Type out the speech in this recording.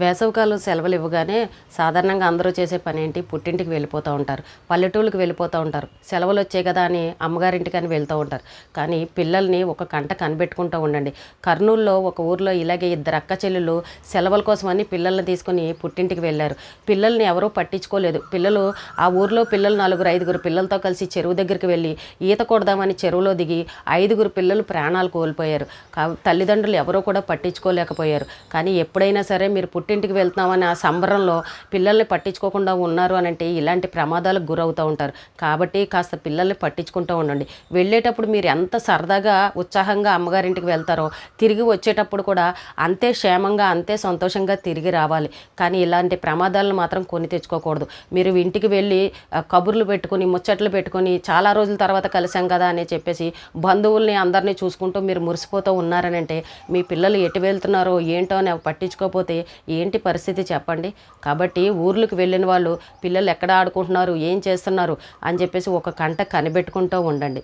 వేసవికాలం సెలవులు ఇవ్వగానే సాధారణంగా అందరూ చేసే పని ఏంటి? పుట్టింటికి వెళ్ళిపోతూ ఉంటారు. పల్లెటూళ్ళకి వెళ్ళిపోతూ ఉంటారు. సెలవులు వచ్చాయి కదా అని అమ్మగారింటికి అని వెళ్తూ ఉంటారు. కానీ పిల్లల్ని ఒక కంట కనిపెట్టుకుంటూ ఉండండి. కర్నూలులో ఒక ఊర్లో ఇలాగే ఇద్దరు అక్క చెల్లెలు సెలవుల కోసం అని పిల్లల్ని తీసుకుని పుట్టింటికి వెళ్ళారు. పిల్లల్ని ఎవరూ పట్టించుకోలేదు. పిల్లలు ఆ ఊర్లో పిల్లలు నలుగురు ఐదుగురు పిల్లలతో కలిసి చెరువు దగ్గరికి వెళ్ళి ఈత కొడదామని చెరువులో దిగి ఐదుగురు పిల్లలు ప్రాణాలు కోల్పోయారు. కా తల్లిదండ్రులు ఎవరూ కూడా పట్టించుకోలేకపోయారు. కానీ ఎప్పుడైనా సరే మీరు పుట్టింటికి వెళ్తున్నామని ఆ సంబరంలో పిల్లల్ని పట్టించుకోకుండా ఉన్నారు అని అంటే ఇలాంటి ప్రమాదాలకు గురవుతూ ఉంటారు. కాబట్టి కాస్త పిల్లల్ని పట్టించుకుంటూ ఉండండి. వెళ్ళేటప్పుడు మీరు ఎంత సరదాగా ఉత్సాహంగా అమ్మగారింటికి వెళ్తారో తిరిగి వచ్చేటప్పుడు కూడా అంతే క్షేమంగా అంతే సంతోషంగా తిరిగి రావాలి. కానీ ఇలాంటి ప్రమాదాలను మాత్రం కొని తెచ్చుకోకూడదు. మీరు ఇంటికి వెళ్ళి కబుర్లు పెట్టుకుని ముచ్చట్లు పెట్టుకొని చాలా రోజుల తర్వాత కలిసాం కదా అని చెప్పేసి బంధువుల్ని అందరినీ చూసుకుంటూ మీరు మురిసిపోతూ ఉన్నారని అంటే మీ పిల్లలు ఎటు వెళ్తున్నారో ఏంటో అని పట్టించుకోకపోతే ఏంటి పరిస్థితి చెప్పండి. కాబట్టి ఊర్లకు వెళ్ళిన వాళ్ళు పిల్లలు ఎక్కడ ఆడుకుంటున్నారు ఏం చేస్తున్నారు అని చెప్పేసి ఒక కంట కనిపెట్టుకుంటూ ఉండండి.